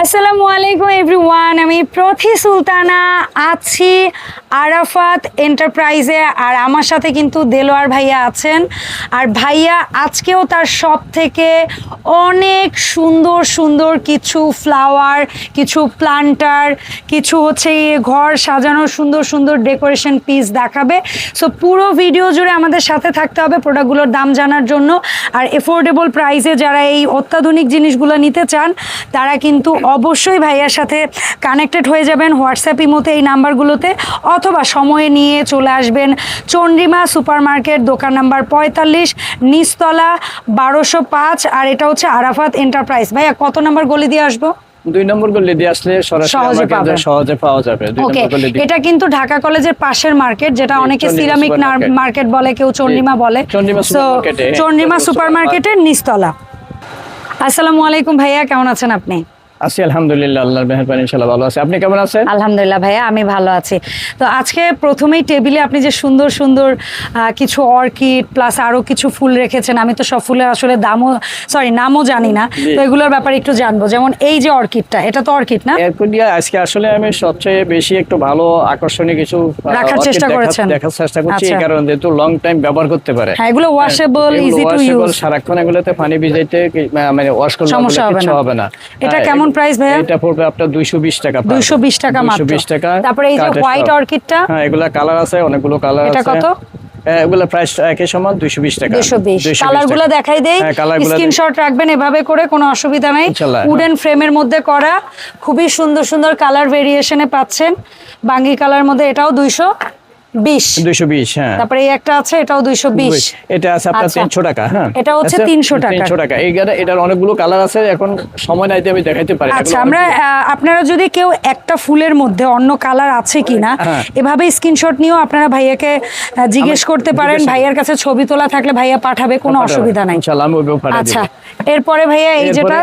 আসসালামু আলাইকুম এভরিওয়ান, আমি প্রথি সুলতানা আছি আরাফাত এন্টারপ্রাইজে, আর আমার সাথে কিন্তু দেলোয়ার ভাইয়া আছেন। আর ভাইয়া, আজকেও তার সব থেকে অনেক সুন্দর সুন্দর কিছু ফ্লাওয়ার কিছু প্লান্টার কিছু হচ্ছে এই ঘর সাজানোর সুন্দর সুন্দর ডেকোরেশন পিস দেখাবে। সো পুরো ভিডিও জুড়ে আমাদের সাথে থাকতে হবে প্রোডাক্টগুলোর দাম জানার জন্য। আর এফোর্ডেবল প্রাইসে যারা এই অত্যাধুনিক জিনিসগুলো নিতে চান, তারা কিন্তু অবশ্যই ভাইয়ার সাথে কানেক্টেড হয়ে যাবেন হোয়াটসঅ্যাপ ইমোতে এই নাম্বারগুলোতে অথবা সময়ে নিয়ে চলে আসবেন চন্দ্রিমা সুপার মার্কেট দোকান নাম্বার পঁয়তাল্লিশ নিচতলা বারোশো পাঁচ আর এটা হচ্ছে আরাফাত এন্টারপ্রাইজ ভাইয়া কত নাম্বার গলি দিয়ে আসব? দুই নম্বর গলি দিয়ে আসলে সরাসরি সহজে আমাকে পাবেন। সহজে পাওয়া যাবে। ওকে এটা কিন্তু ঢাকা কলেজের পাশের মার্কেট যেটা অনেকে সিরামিক মার্কেট বলে কেউ চন্দ্রিমা বলে। চন্দ্রিমা সুপার মার্কেটের নিচতলা। আসসালামু আলাইকুম ভাইয়া কেমন আছেন আপনি? আছি আলহামদুলিল্লাহ আল্লাহর মেহেরবানি ইনশাআল্লাহ ভালো আছে। আপনি কেমন আছেন? আলহামদুলিল্লাহ ভাইয়া আমি ভালো আছি। তো আজকে প্রথমেই টেবিলে আপনি যে সুন্দর সুন্দর কিছু অর্কিড প্লাস আরও কিছু ফুল রেখেছেন আমি তো সব ফুলের আসলে দামও সরি নামও জানি না। তো এগুলোর ব্যাপারে একটু জানব। যেমন এই যে অর্কিডটা এটা তো অর্কিড না? দিয়ে আজকে আসলে আমি সবচেয়ে বেশি একটু ভালো আকর্ষণীয় কিছু রাখার চেষ্টা করেছেন। দেখার চেষ্টা করছি এই আচ্ছা। কারণে যেহেতু লং টাইম ব্যবহার করতে পারে। হ্যাঁ এগুলো ওয়াশেবল ইজি টু ইউজ সারাক্ষণ এগুলোতে পানি ভিজাইতে মানে ওয়াশ করলে সমস্যা হবে না। এটা হ্যাঁ, কেমন price ভাইয়া? এটা পড়বে আপনার 220 টাকা 220 টাকা মাত্র। 220 টাকা তারপরে এই যে হোয়াইট অর্কিডটা হ্যাঁ এগুলা কালার আছে অনেকগুলো কালার আছে। এটা কত? হ্যাঁ, এগুলা প্রাইস একই সমান 220 টাকা। 220 220 কালারগুলো টাকা। দেখাই দেই। হ্যাঁ স্ক্রিনশট রাখবেন এভাবে করে কোনো অসুবিধা নাই। হ্যাঁ। উডেন ফ্রেমের মধ্যে করা। খুবই সুন্দর সুন্দর কালার ভেরিয়েশনে পাচ্ছেন। বাঙ্গি কালার মধ্যে এটাও দুইশো। বিশ 220 হ্যাঁ। তারপরে এই একটা আছে এটাও এটা আছে আপনার আচ্ছা। 300 টাকা হ্যাঁ। এটা হচ্ছে আচ্ছা, 300 টাকা। 300 টাকা। এইখানে এটার অনেকগুলো কালার আছে এখন সময় আমি দেখাইতে পারি। আচ্ছা আমরা আপনারা যদি কেউ একটা ফুলের মধ্যে অন্য কালার আছে কিনা হ্যাঁ। এভাবে স্ক্রিনশট নিয়েও আপনারা ভাইয়াকে জিজ্ঞেস করতে পারেন। ভাইয়ার কাছে ছবি তোলা থাকলে ভাইয়া পাঠাবে কোনো অসুবিধা নাই। ইনশাআল্লাহ আমি ওইভাবে পাঠিয়ে আচ্ছা। এরপরে ভাইয়া এই যেটা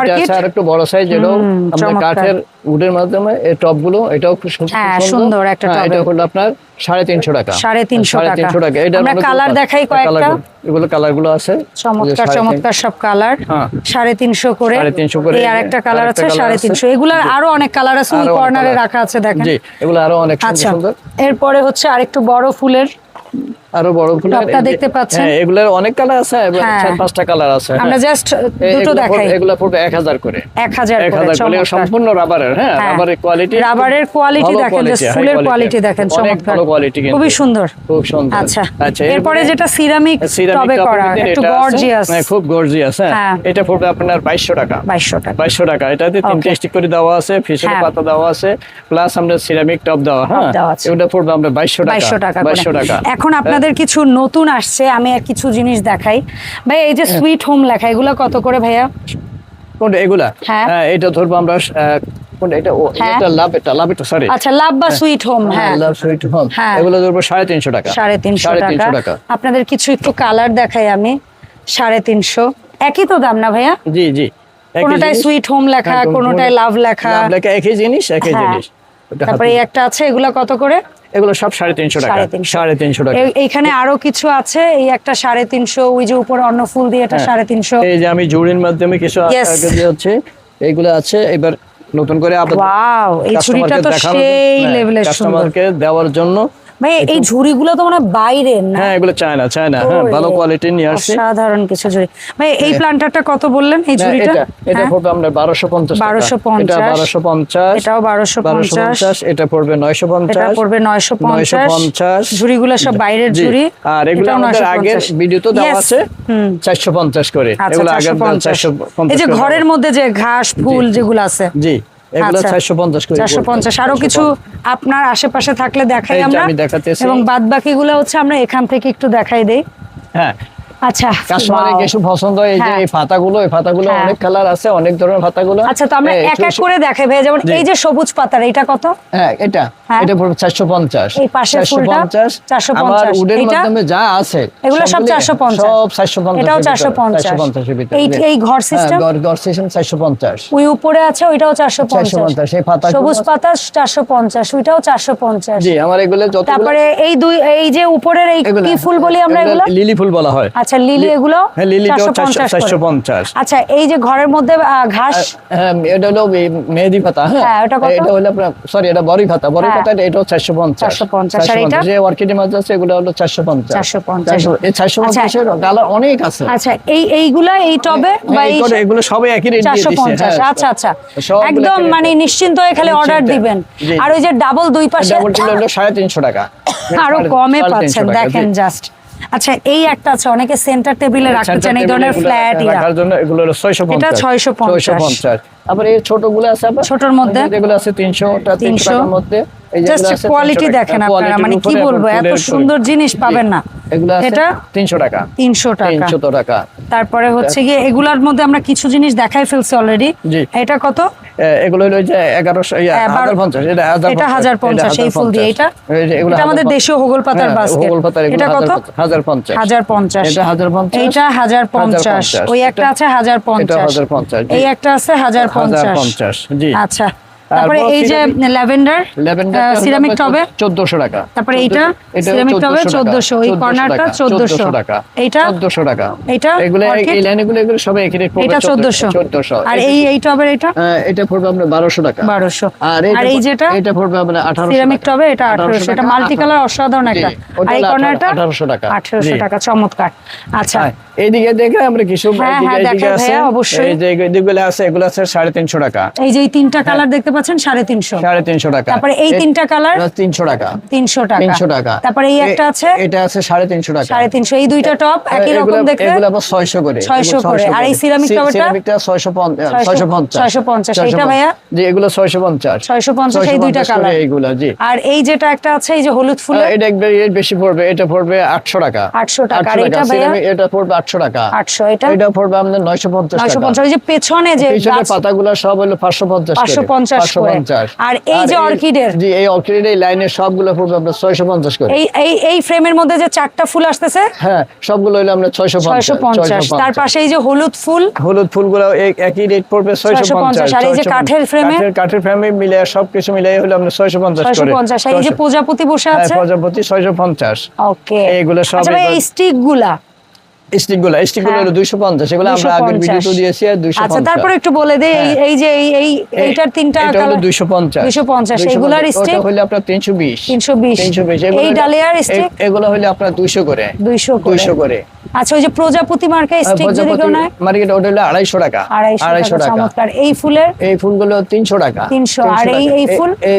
অর্কিড আছে আর একটু বড় সাইজ এটাও আমরা কাঠের উডের মাধ্যমে এই টপগুলো এটাও খুব সুন্দর হ্যাঁ, সুন্দর। একটা হ্যাঁ, টবে। এটা হলো আপনার সাড়ে তিনশো টাকা। সাড়ে তিনশো সাড়ে টাকা। তিনশো টাকা। এটা আমরা কালার দেখাই কয়েকটা। এগুলো কালারগুলো আছে চমৎকার চমৎকার সব কালার। হ্যাঁ। সাড়ে তিনশো করে। সাড়ে তিনশো করে এই আরেকটা কালার আছে কালার সাড়ে আছে। তিনশো। এগুলার আরও অনেক কালার আছে ওই কর্নারে রাখা আছে দেখেন। জি এগুলো আরও অনেক আচ্ছা। সুন্দর। এরপরে হচ্ছে আরেকটু বড় ফুলের আরও বড় টপটা দেখতে পাচ্ছেন? হ্যাঁ এগুলোর অনেক কালার আছে হ্যাঁ। চার পাঁচটা কালার আছে আমরা হ্যাঁ। জাস্ট দুটো দেখাই। এগুলো পড়বে এক হাজার করে। এক হাজার এক করে হাজার করে সম্পূর্ণ রাবারের হ্যাঁ হ্যাঁ। রাবারের কোয়ালিটি রাবারের কোয়ালিটি দেখেন ফুলের কোয়ালিটি দেখেন চমৎকার। কিন্তু। সুন্দর। খুব সুন্দর। আচ্ছা আচ্ছা এরপরে যেটা সিরামিক টবে করা একটু গর্জিয়াস খুব গর্জিয়াস হ্যাঁ। হ্যাঁ। এটা পড়বে আপনার বাইশশো টাকা। বাইশশো টাকা। বাইশশো টাকা। এটাতে তিনটে Okay. স্টিক করে দেওয়া আছে ফিশের হ্যাঁ। পাতা দেওয়া আছে প্লাস আমরা সিরামিক টপ দেওয়া হ্যাঁ। ওটা পড়বে আমরা বাইশশো টাকা। বাইশশো টাকা এখন আপনাদের কিছু নতুন আসছে আমি আর কিছু জিনিস দেখাই। ভাই এই যে হ্যাঁ। সুইট হোম লেখা এগুলো কত করে ভাইয়া? কোনটা এগুলা? হ্যাঁ। হ্যাঁ এটা ধরবো আমরা কোনটা এটা ও হ্যাঁ। এটা লাভ এটা লাভ এটা সরি আচ্ছা লাভ বা সুইট হোম হ্যাঁ লাভ সুইট হোম হ্যাঁ। এগুলো ধরবো সাড়ে তিনশো টাকা। সাড়ে তিনশো সাড়ে তিনশো টাকা। টাকা আপনাদের কিছু একটু কালার দেখাই আমি। সাড়ে তিনশো। একই তো দাম না ভাইয়া? জি জি। কোনোটায়। সুইট হোম লেখা হ্যাঁ, কোনোটায় লাভ লেখা। লাভ লেখা একই জিনিস একই হ্যাঁ। জিনিস। তারপরে একটা আছে এগুলা কত করে? এগুলো সব সাড়ে তিনশো টাকা সাড়ে তিনশো। টাকা এইখানে আরও কিছু আছে এই একটা সাড়ে তিনশো ওই যে উপরে অন্য ফুল দিয়ে এটা হ্যাঁ। সাড়ে তিনশো এই যে আমি জুড়ির মাধ্যমে কিছু. হচ্ছে এইগুলো আছে এবার নতুন করে আবার ওয়াও এই ছুরিটা তো সেই লেভেলের সুন্দর কাস্টমারকে দেওয়ার জন্য ভাই এই ঝুড়িগুলো তো মানে বাইরের না? হ্যাঁ এগুলো চায়না চায়না। হ্যাঁ ভালো কোয়ালিটি নিয়ে আসছি। অসাধারণ কিছু ঝুড়ি। ভাই এই প্লান্টারটা কত বললেন এই ঝুড়িটা? এটা হ্যাঁ? পড়বে আমরা বারোশো পঞ্চাশ 1250 এটা বারোশো পঞ্চাশ। এটাও বারোশো বারোশো পঞ্চাশ পঞ্চাশ এটা পড়বে নয়শো এটা পঞ্চাশ পড়বে নয়শো নয়শো পঞ্চাশ। পঞ্চাশ ঝুড়িগুলো সব বাইরের ঝুড়ি। আর এগুলো আমাদের আগের ভিডিও তো দেওয়া আছে। হুম। চারশো পঞ্চাশ করে। আচ্ছা এগুলো আগের দাম পঞ্চাশ। চারশো এই যে ঘরের মধ্যে যে ঘাস ফুল যেগুলো আছে। জি। এগুলো আচ্ছা। করে আরও কিছু আপনার আশেপাশে থাকলে দেখাই আমরা। এবং বাদ বাকিগুলো হচ্ছে আমরা এখান থেকে একটু দেখাই দেই। হ্যাঁ আচ্ছা কাস্টমারের কিছু পছন্দ এই যে। এই পাতাগুলো এই পাতাগুলো হ্যাঁ। অনেক কালার আছে অনেক ধরনের পাতাগুলো আচ্ছা তো আমরা এক এক করে দেখাই ভাই যেমন এই যে সবুজ পাতার এটা কত? এটা। এটা পড়বে চারশো পঞ্চাশ। এই পাশের ফুলটা? 450 আমার উডের মাধ্যমে যা আছে এগুলো সব 450 সব চারশো পঞ্চাশ। এটাও 450 এই এই ঘর সিস্টেম ঘর সিস্টেম ওই উপরে আছে ওইটাও চারশো 450 এই পাতাগুলো- সবুজ পাতা চারশো পঞ্চাশ ওইটাও চারশো পঞ্চাশ। জি আমার এগুলো যত তারপরে এই দুই এই যে উপরের এই কি ফুল বলি আমরা এগুলো লিলি ফুল বলা হয়। আচ্ছা লিলি এগুলো হ্যাঁ লিলিটাও 450 চারশো করে। পঞ্চাশ। আচ্ছা এই যে ঘরের মধ্যে ঘাস? হ্যাঁ এটা হলো মেহেদি পাতা হ্যাঁ? কত? এটা হলো সরি এটা পাতা। পাতা এটাও চারশো পঞ্চাশ। 450 আর এটা? যে অর্কিডের মাছ আছে এগুলো হলো চারশো পঞ্চাশ। 450 এই চারশো আচ্ছা। অনেক আছে। আচ্ছা এই এইগুলা এই টবে বা এই এই এগুলো সবাই একই রেট দিয়ে চারশো দিচ্ছে পঞ্চাশ আচ্ছা আচ্ছা। একদম মানে নিশ্চিন্ত হয়ে খালি অর্ডার দিবেন। আর ওই যে ডাবল দুই পাশে ডাবল হলো সাড়ে তিনশো টাকা। আরও কমে পাচ্ছেন দেখেন জাস্ট আচ্ছা এই একটা আছে অনেকে সেন্টার টেবিলে রাখতে চান এই ধরনের ফ্ল্যাট রাখার জন্য এগুলো হলো ছয়শো পঞ্চাশ। 650 আবার এই ছোটগুলো আছে আবার। ছোটর মধ্যে? যেগুলো আছে তিনশো তিনশো 300 টাকার মধ্যে। জাস্ট কোয়ালিটি দেখেন আপনারা মানে কি বলব এত সুন্দর জিনিস পাবেন না। এগুলো আছে এটা তিনশো টাকা। তিনশো টাকা। তিনশো টাকা। তারপরে হচ্ছে গিয়ে এগুলার মধ্যে আমরা কিছু জিনিস দেখাই ফেলছি অলরেডি এটা কত? এগুলো হলো যে এগারোশো হ্যাঁ, বারো- হাজার পঞ্চাশ এটা হাজার এটা হাজার পঞ্চাশ এই ফুল দিয়ে এটা? এটা আমাদের দেশীয় হোগল পাতার হ্যাঁ, বাস্কেট হোগল পাতার এটা কত? হাজার পঞ্চাশ- হাজার পঞ্চাশ হাজার পঞ্চাশ এটা হাজার পঞ্চাশ এইটা হাজার পঞ্চাশ ওই একটা আছে হাজার পঞ্চাশ হাজার পঞ্চাশ, এই একটা আছে হাজার হাজার পঞ্চাশ। পঞ্চাশ। জি। আচ্ছা। তারপরে এই যে ল্যাভেন্ডার সিরামিক টবে। চোদ্দশো টাকা। তারপরে এইটা? সিরামিক টবে 1400 1400, ওই 1400 কর্নারটা 1400 টাকা এইটা? চোদ্দশো টাকা। এইটা? এগুলো এই লাইনগুলো এগুলো রেট এটা চোদ্দশো চোদ্দশো। আর এই এই টবের এটা? এটা পড়বে আপনার বারোশো টাকা। বারোশো। আর আর এই যেটা? এটা পড়বে আপনার আঠারোশো সিরামিক টবে এটা আঠারোশো এটা মাল্টি কালার অসাধারণ একটা। আর এই কর্নারটা? আঠারোশো টাকা। আঠারোশো জি। টাকা চমৎকার। আচ্ছা। হ্যাঁ, এইদিকে দেখে আমরা কিছু হ্যাঁ, এইদিকে- হ্যাঁ, আছে। অবশ্যই। এই যে এদিকগুলো আছে এগুলো আছে সাড়ে তিনশো টাকা। এই যে এই তিনটা কালার দেখতে পাচ্ছেন সাড়ে তিনশো। সাড়ে তিনশো টাকা। তারপরে এই তিনটা কালার তিনশো টাকা। তিনশো টাকা। তিনশো টাকা। তারপরে এই একটা আছে? এটা আছে সাড়ে তিনশো টাকা। সাড়ে তিনশো। এই দুইটা টপ একই রকম দেখতে? এগুলো আবার ছয়শো করে। ছয়শো করে। আর এই সিরামিক কাপড়টা সিরামিকটা ছয়শো পঞ্চাশ। ছয়শো পঞ্চাশ। এটা ভাইয়া? যে এগুলো ছয়শো পঞ্চাশ। ছয়শো পঞ্চাশ এই দুইটা কালার। এগুলো জি। আর এই যেটা একটা আছে এই যে হলুদ ফুল এটা রেট বেশি পড়বে। এটা পড়বে আটশো টাকা। আটশো টাকা। আর এটা ভাইয়া? এটা পড়বে আটশো টাকা। আটশো। এটা? এটা পড়বে আমাদের নয়শো পঞ্চাশ নয়শো পঞ্চাশ। ওই যে পেছনে যে পাতাগুলো সব হলো পাঁচশো পঞ্চাশ পাঁচশো পঞ্চাশ 450 আর এই যে অর্কিডের জি এই অর্কিডের এই লাইনের সবগুলো পড়বে আপনার 650 করে। এই এই এই ফ্রেমের মধ্যে যে চারটা ফুল আসতেছে? হ্যাঁ সবগুলো হলো আমরা 650 তার পাশে এই যে হলুদ ফুল? হলুদ ফুলগুলো একই রেট পড়বে 650 আর এই যে কাঠের ফ্রেমে কাঠের কাঠের ফ্রেমে মিলে সবকিছু মিলে হলো আমরা 650 করে। 650 এই যে প্রজাপতি বসে হ্যাঁ, আছে? প্রজাপতি 650 ওকে। এইগুলো সব আচ্ছা এই স্টিকগুলা হ্যাঁ। হলো দুইশো পঞ্চাশ এগুলো আমরা আগের ভিডিওতে দিয়েছি আর দুইশো আচ্ছা তারপরে একটু বলে দে এই এই যে এই এই এইটার তিনটা এটা হলো কালার দুইশো পঞ্চাশ। 250 এইগুলার stick? ওটা হলো আপনার তিনশো বিশ। 320 এই ডালিয়ার stick? এগুলো হলো আপনার দুইশো করে। 200 করে। দুইশো করে। আচ্ছা ওই যে প্রজাপতি মার্কা স্টিক যদি কেউ নেয়? মার্কেট ওটা হলো আড়াইশো টাকা। আড়াইশো টাকা চমৎকার। এই ফুলের? এই ফুলগুলো তিনশো টাকা। 300 আর এই- এই ফুল? এই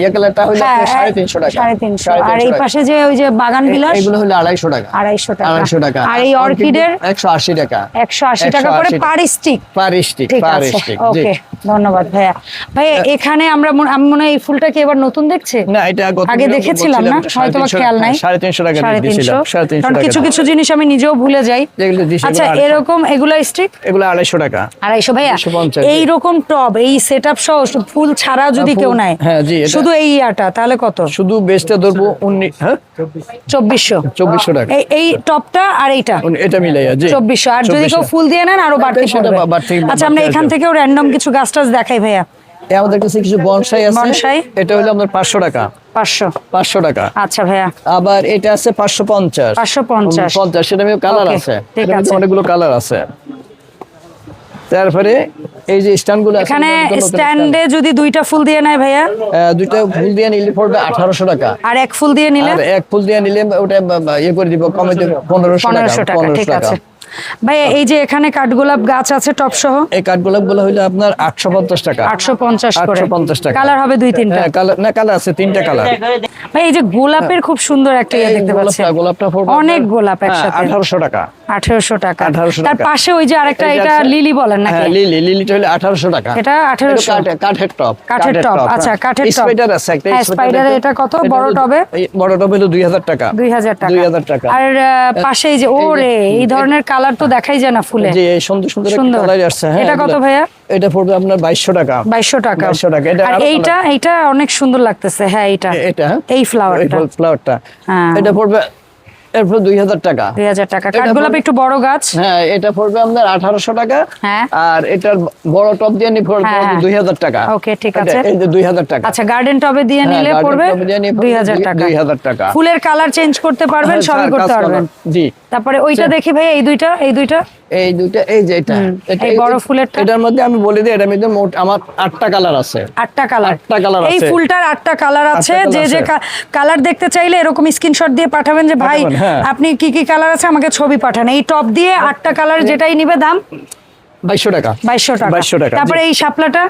ইয়ে কালারটা হলো হ্যাঁ আপনার সাড়ে তিনশো টাকা। সাড়ে তিনশো। সাড়ে আর এই পাশে যে ওই যে বাগান বিলাস? এগুলো হলো আড়াইশো টাকা। আড়াইশো টাকা। আড়াইশো টাকা। আর এই অর্কিডের একশো আশি টাকা। একশো আশি টাকা করে 180 per stick per stick per stick okay. ধন্যবাদ ভাইয়া। ভাইয়া এখানে আমরা আমি মনে হয় এই ফুলটা কি এবার নতুন দেখছি? না এটা আগে দেখেছিলাম না হয়তো খেয়াল নাই। সাড়ে তিনশো টাকা দিয়েছিলাম কিছু কিছু জিনিস আমি নিজেও ভুলে যাই। আচ্ছা এরকম এগুলা স্টিক এগুলো আড়াইশো টাকা। আড়াইশো ভাইয়া 250 জি। এইরকম টব এই সহ ফুল ছাড়া যদি কেউ নেয় হ্যাঁ, শুধু এই ইয়াটা তাহলে কত? শুধু বেচটা ধরবো উনিশ হ্যাঁ? চব্বিশশো। চব্বিশশো টাকা। এই এই টপটা আর এইটা? এটা মিলাইয়া জি। চব্বিশশো। আর যদি কেউ ফুল দিয়ে নেন আরও বাড়তি পড়বে। আচ্ছা আমরা এখান। থেকেও র্যান্ডম কিছু গাছ টাছ দেখাই ভাইয়া। আমাদের কাছে কিছু বনসাই আছে। বনসাই? এটা হলো আপনার টাকা। পাঁচশো। পাঁচশো টাকা। আচ্ছা ভাইয়া। আবার এটা আছে পাঁচশো পঞ্চাশ। 550 পঞ্চাশ। সেটা কালার আছে। ঠিক এটার মধ্যে আছে। অনেকগুলো কালার আছে। তারপরে এই যে স্ট্যান্ড এখানে যদি দুইটা ফুল দিয়ে নেয় ভাইয়া? দুইটা ফুল দিয়ে নিলে পড়বে টাকা। আর এক ফুল দিয়ে নিলে? আর এক ফুল দিয়ে নিলে ওটা ইয়ে করে দিব কমে দিব পনেরোশো পনেরোশো টাকা ঠিক টাকা আছে। ভাইয়া এই যে এখানে কাঠগোলাপ গাছ আছে টপ সহ? এই কাঠগোলাপগুলো হইল আপনার আটশো পঞ্চাশ টাকা। করে। টাকা। কালার হবে দুই তিনটা। হ্যাঁ কালার না কালার আছে তিনটা কালার। ভাই এই যে গোলাপের খুব সুন্দর একটা ইয়ে দেখতে পাচ্ছি। গোলাপটা পড়বে অনেক গোলাপ একসাথে। আঠারোশো টাকা। আঠারোশো টাকা। 1800 তার পাশে ওই যে আরেকটা এটা লিলি বলেন নাকি? হ্যাঁ লিলি লিলিটা হলো টাকা। এটা 1800 কাঠের- টপ কাঠের টপ। আচ্ছা কাঠের টপ। স্পাইডার আছে একটা হ্যাঁ স্পাইডারে। এটা কত? বড় টবে? বড় টব হলো দুই হাজার টাকা। দুই হাজার টাকা। দুই হাজার টাকা। আর পাশে এই যে ও রে এই ধরনের কালার তো দেখাই যায় না ফুলে। এই সুন্দর সুন্দর একটা কালার আসছে হ্যাঁ এটা কত ভাইয়া? এটা পড়বে আপনার বাইশশো টাকা। বাইশশো টাকা। 2200 টাকা। এটা আর এইটা এইটা অনেক সুন্দর লাগতেছে। হ্যাঁ এইটা। এটা হ্যাঁ? এই ফ্লাওয়ারটা ফ্লাওয়ারটা হ্যাঁ। এটা পড়বে এরপর দুই হাজার টাকা। দুই হাজার টাকা। কাঠগোলাপ একটু বড় গাছ। হ্যাঁ এটা পড়বে আপনার আঠারোশো টাকা। হ্যাঁ। আর এটার বড় টপ দিয়ে নি পড়বে। দুই হাজার টাকা। ওকে ঠিক আছে। এই যে দুই হাজার টাকা। আচ্ছা গার্ডেন টবে দিয়ে নিলে পড়বে দুই হাজার দুই- টাকা। 2000 টাকা। ফুলের কালার চেঞ্জ করতে পারবেন সবই করতে পারবেন। জি। তারপরে ওইটা দেখি ভাই এই দুইটা এই দুইটা? এই দুইটা এই যে এটা। এটা- এই বড় ফুলেরটা? এটার মধ্যে আমি বলে দিই এটার মধ্যে মোট আমার আটটা কালার আছে। আটটা কালার। আটটা colour এই ফুলটার আটটা কালার আছে যে যে কালার দেখতে চাইলে এরকম স্ক্রিনশট দিয়ে পাঠাবেন যে ভাই হ্যাঁ। আপনি কি কি কালার আছে আমাকে ছবি পাঠান। এই টপ দিয়ে আটটা কালার যেটাই নিবে দাম? বাইশশো টাকা। বাইশশো টাকা। বাইশশো টাকা। তারপরে এই শাপলাটা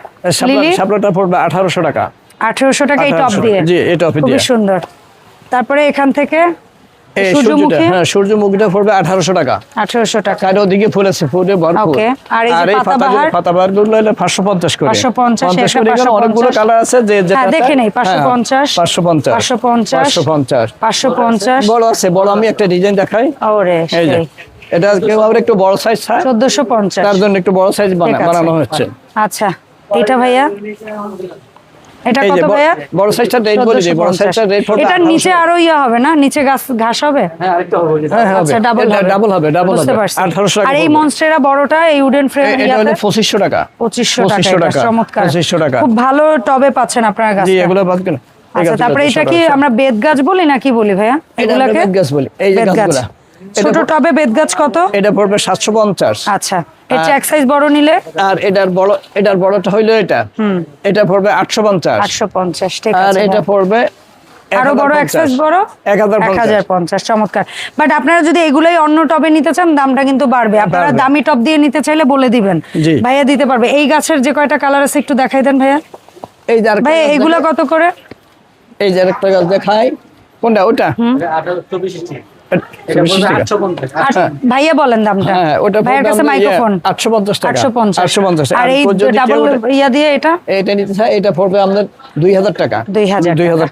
লিলি? সাপলাটা পড়বে আঠারোশো টাকা। আঠেরোশো টাকা এই টপ দিয়ে। জি, এই টপ দিয়ে। সুন্দর। তারপরে এখান থেকে সূর্যমুখী? হ্যাঁ সূর্যমুখীটা পড়বে আঠারোশো টাকা। ওদিকে ফুল আছে ফুলে ভরপুর। Okay, আর এই যে পাতাবাহার? পাতাবাহারগুলো হলো পাঁচশো পঞ্চাশ করে। 550, পঞ্চাশ এটা করে এখানে অনেকগুলো কালার আছে যে যেটা হ্যাঁ, দেখে নেই, 550, পাঁচশো পঞ্চাশ। 550, পাঁচশো পঞ্চাশ। পাঁচশো পঞ্চাশ। বড় আছে বড় আমি একটা ডিজাইন দেখাই। ওরে এই যে এটা কেউ আবার একটু বড় সাইজ চায় চোদ্দশো পঞ্চাশ। তার জন্য একটু বড় সাইজ বানানো হচ্ছে। আচ্ছা এটা ভাইয়া? এটা কত ভাইয়া? বড় সাইজটা রেট বলে দিই বড় সাইজটা রেট পড়বে নিচে আরও ইয়া হবে না? নিচে গাছ ঘাস হবে? হ্যাঁ হবে আচ্ছা ডাবল হবে। ডাবল হবে ডাবল হবে। পারছি। আঠারোশো টাকা আর এই মনস্টেরা বড়টা এই উডেন ফ্রেম এটা হলো পঁচিশশো টাকা। পঁচিশশো টাকা পঁচিশশো এটা টাকা চমৎকার। পঁচিশশো টাকা। খুব ভালো টবে পাচ্ছেন আপনার গাছ জি এগুলো বাদ কেন? আচ্ছা তারপরে এটা কি আমরা বেদ গাছ বলি না কি বলি ভাইয়া? এগুলাকে? গাছ বলি। এই যে বেত গাছ গাছগুলা। এটা ছোট টবে বেদ গাছ কত? এটা পড়বে সাতশো পঞ্চাশ। আচ্ছা। এক সাইজ বড় নিলে? আর এটার বড় এটার বড়টা হইল এটা। এটা পড়বে 850 850 ঠিক আছে এটা হ্যাঁ। পড়বে আরও বড় এক সাইজ বড়? 1050 চমৎকার। বাট আপনারা যদি এগুলাই অন্য টবে নিতে চান দামটা কিন্তু বাড়বে। আপনারা দামি টব দিয়ে নিতে চাইলে বলে দিবেন। ভাইয়া দিতে পারবে। এই গাছের যে কয়টা কালার আছে একটু দেখাই দেন ভাইয়া। এই যার ভাই এইগুলা কত করে? এই যার একটা গাছ দেখাই। কোনটা? ওটা? 1824 ভাইয়া বলেন দামটা। হ্যাঁ ওটা ভাইয়ের কাছে মাইক্রোফোন। আটশো পঞ্চাশ টাকা। আটশো পঞ্চাশ। আটশো পঞ্চাশ। আর এই ডাবল ইয়া দিয়ে এটা? এটা নিতে চাই এটা পড়বে আমাদের টাকা।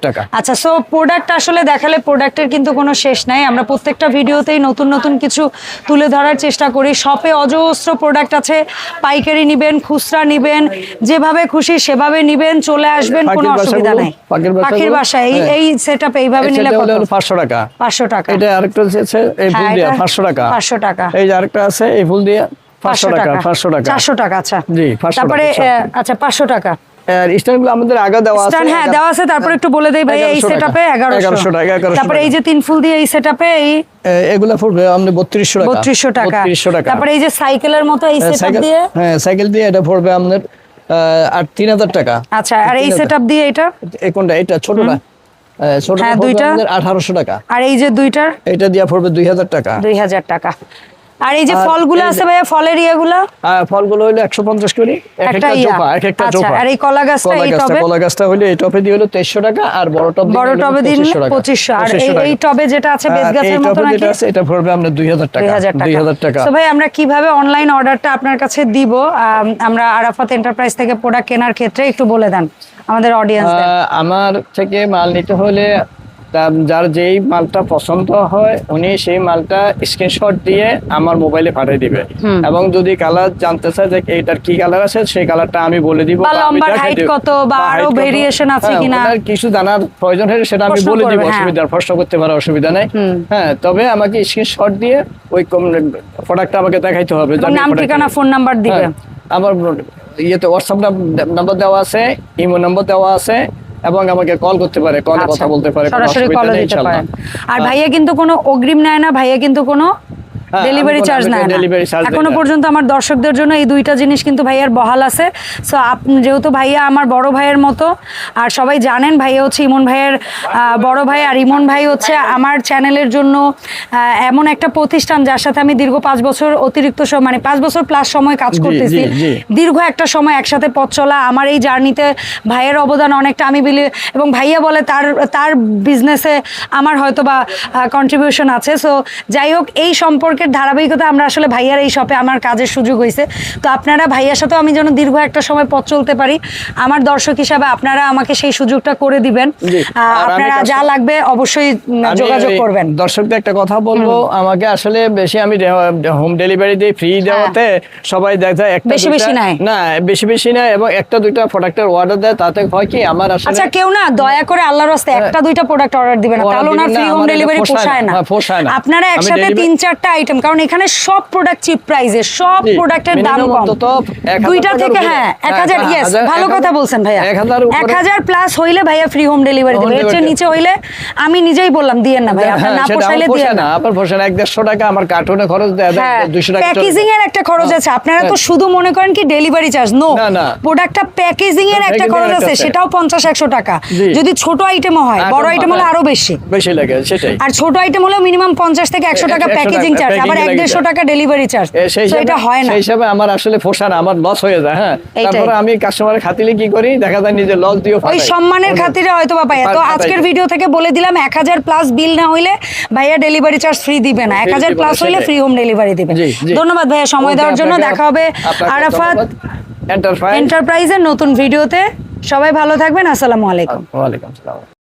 টাকা। আচ্ছা সো প্রোডাক্ট আসলে দেখালে প্রোডাক্টের কিন্তু কোনো শেষ নাই। আমরা প্রত্যেকটা ভিডিওতেই নতুন নতুন কিছু তুলে ধরার চেষ্টা করি। শপে অজস্র প্রোডাক্ট আছে। পাইকারি নিবেন খুচরা নিবেন যেভাবে খুশি সেভাবে নিবেন চলে আসবেন কোনো অসুবিধা নাই। পাখির বাসাগুলো? পাখির বাসা এই হ্যাঁ। এই সেট আপ এইভাবে নিলে কত? পাঁচশো টাকা। পাঁচশো টাকা। এটা আরেকটা হচ্ছে এই ফুল হ্যাঁ, দিয়ে পাঁচশো টাকা। 500 টাকা। এই যে আরেকটা আছে এই ফুল দিয়ে পাঁচশো টাকা পাঁচশো টাকা। চারশো টাকা আচ্ছা। জি, 500 তারপরে টাকা, আচ্ছা পাঁচশো টাকা। আর স্ট্যান্ডগুলো আমাদের আগে দেওয়া আছে স্ট্যান্ড হ্যাঁ দেওয়া আছে তারপরে একটু বলে দেই ভাই এই 1100 সেট টাকা। আপে এগারোশো 1100 টাকা, 1100 তারপরে এই যে তিন ফুল দিয়ে এই সেট এই এ- এগুলো পড়বে আমাদের টাকা। বত্রিশশো টাকা। বত্রিশশো টাকা। তারপরে এই যে সাইকেলের মতো এই হ্যাঁ, সাইকেল দিয়ে? হ্যাঁ সাইকেল দিয়ে এটা পড়বে আহ, আর তিন হাজার টাকা। আচ্ছা আর এই 3000 সেট দিয়ে এটা? কোনটা? এটা ছোটটা। ছোটটা হ্যাঁ, পড়বে দুইটা। আমাদের আঠারোশো টাকা। আর এই যে দুইটার? এটা দিয়ে পড়বে দুই হাজার টাকা। দুই হাজার টাকা। আর এই যে ফলগুলো আছে ভাইয়া ফলের ইয়েগুলো? আর ফলগুলো হইল একশো পঞ্চাশ করি এক একটা। চোপা এক একটা আচ্ছা, আর এই কলা গাছটা এই টবে? কলা গাছটা হইলে এই টপে দিয়ে হলো তেইশশো টাকা আর বড় দিয়ে বড় টবে দিন 2500 পঁচিশশো। আর এই 2500 টাকা। এই টবে যেটা আছে বেত গাছের মতো নাকি? যেটা আছে এটা পড়বে আমরা দুই হাজার টাকা। দুই হাজার টাকা। তো ভাই আমরা কীভাবে অনলাইন অর্ডারটা আপনার কাছে দিব? আম, আমরা আরাফাত এন্টারপ্রাইজ থেকে প্রোডাক্ট কেনার ক্ষেত্রে একটু বলে দেন আমাদের অডিয়েন্স আমার থেকে মাল নিতে হলে তা- যার যেই মালটা পছন্দ হয় উনি সেই মালটা স্ক্রিনশট দিয়ে আমার মোবাইলে পাঠিয়ে দিবে। এবং যদি কালার জানতে চায় যে এইটার কি কালার আছে সেই কালারটা আমি বলে দিব বা। কত বা আরও variation আছে হ্যাঁ, কিনা। কিছু জানার প্রয়োজন হলে সেটা আমি বলে দিব হ্যাঁ। অসুবিধা প্রশ্ন করতে পারে অসুবিধা নাই। হ্যাঁ তবে আমাকে স্ক্রিনশট দিয়ে ওই কম প্রোডাক্টটা আমাকে দেখাইতে হবে নাম ঠিকানা ফোন নাম্বার দিবে। হ্যাঁ, আমার ইয়েতে হোয়াটসঅ্যাপ নাম্বার দেওয়া আছে ইমো নাম্বার দেওয়া আছে এবং আমাকে কল করতে পারে কলে আচ্ছা, কথা বলতে পারে সরাসরি কল দিতে পারে আর ভাইয়া কিন্তু কোনো অগ্রিম নেয় না ভাইয়া কিন্তু কোনো ডেলিভারি চার্জ নেয় কোনো না এখনও পর্যন্ত আমার দর্শকদের জন্য এই দুইটা জিনিস কিন্তু ভাইয়ার বহাল আছে। সো আপনি যেহেতু ভাইয়া আমার বড় ভাইয়ের মতো আর সবাই জানেন ভাইয়া হচ্ছে ইমন ভাইয়ের বড় ভাই আর ইমন ভাই হচ্ছে আমার চ্যানেলের জন্য এমন একটা প্রতিষ্ঠান যার সাথে আমি দীর্ঘ পাঁচ বছর অতিরিক্ত মানে পাঁচ বছর প্লাস সময় কাজ করতেছি। দীর্ঘ একটা সময় একসাথে পথ চলা আমার এই জার্নিতে ভাইয়ের অবদান অনেকটা আমি বিলি এবং ভাইয়া বলে তার তার বিজনেসে আমার হয়তো বা কন্ট্রিবিউশন আছে। সো যাই হোক এই সম্পর্কের ধারাবাহিকতা আমরা আসলে ভাইয়ার এই শপে আমার কাজের সুযোগ হয়েছে তো আপনারা ভাইয়ার সাথেও আমি যেন দীর্ঘ একটা সময় পথ চলতে পারি আমার দর্শক হিসাবে আপনারা আমাকে সেই সুযোগটা করে দিবেন আপনারা যা লাগবে অবশ্যই যোগাযোগ করবেন দর্শকদের একটা কথা বলব আমাকে আসলে বেশি আমি হোম ডেলিভারি দিই ফ্রি দেওয়াতে সবাই দেখা একটা হ্যাঁ। বেশি বেশি নেয়। না বেশি বেশি নেয় এবং একটা দুইটা প্রোডাক্টের অর্ডার দেয় তাতে হয় কি আমার আসলে আচ্ছা কেউ না দয়া করে আল্লাহর রাস্তে একটা দুইটা প্রোডাক্ট অর্ডার দিবেন না তাহলে ওনার ফ্রি হোম ডেলিভারি না। না হ্যাঁ, পোষায় না। আপনারা একসাথে তিন চারটা আইটেম কারণ এখানে সব প্রোডাক্ট চিপ প্রাইসে সব প্রোডাক্টের দাম কম। 1000 দুইটা থেকে হ্যাঁ এক হ্যাঁ, হাজার হ্যাঁ, ইয়েস ভালো কথা বলছেন ভাইয়া। এক হাজার উপরে- এক হাজার প্লাস হইলে ভাইয়া ফ্রি হোম ডেলিভারি দেবে এর চেয়ে নিচে হইলে আমি নিজেই বললাম দিয়েন না ভাই আপনার হ্যাঁ, না পোষাইলে দিয়েন না আপনার পোষায় না এক দেড়শো টাকা আমার কার্টুনে খরচ দেয় হ্যাঁ দুশো টাকা প্যাকেজিং এর একটা খরচ আছে আপনারা তো শুধু মনে করেন কি ডেলিভারি চার্জ নো। প্রোডাক্টটা প্যাকেজিং এর একটা খরচ আছে সেটাও পঞ্চাশ একশো টাকা। যদি ছোট আইটেমও হয় বড় আইটেম হলে আরও বেশি। বেশি লাগে সেটাই। আর ছোট আইটেম হলেও মিনিমাম পঞ্চাশ থেকে একশো টাকা প্যাকেজিং টাকা আবার। টাকা ডেলিভারি চার্জ তো এটা হয় না। সেই হিসাবে আমার আসলে পোষা না আমার লস হয়ে যায় হ্যাঁ। তারপরে আমি কাস্টমারের খাতিলে কি করি? দেখা যায় নিজে লস দিয়ে ওই সম্মানের খাতিরে হয়তো বা পাইয়া তো আজকের ভিডিও থেকে বলে দিলাম এক হাজার প্লাস বিল না হইলে ভাইয়া ডেলিভারি চার্জ ফ্রি দিবে না। এক হাজার দিবে না, প্লাস হইলে ফ্রি হোম ডেলিভারি দিবে। ধন্যবাদ ভাইয়া সময় দেওয়ার জন্য। দেখা হবে আরাফাত এন্টারপ্রাইজের নতুন ভিডিওতে সবাই ভালো থাকবেন আসসালামু আলাইকুম। আসসালাম।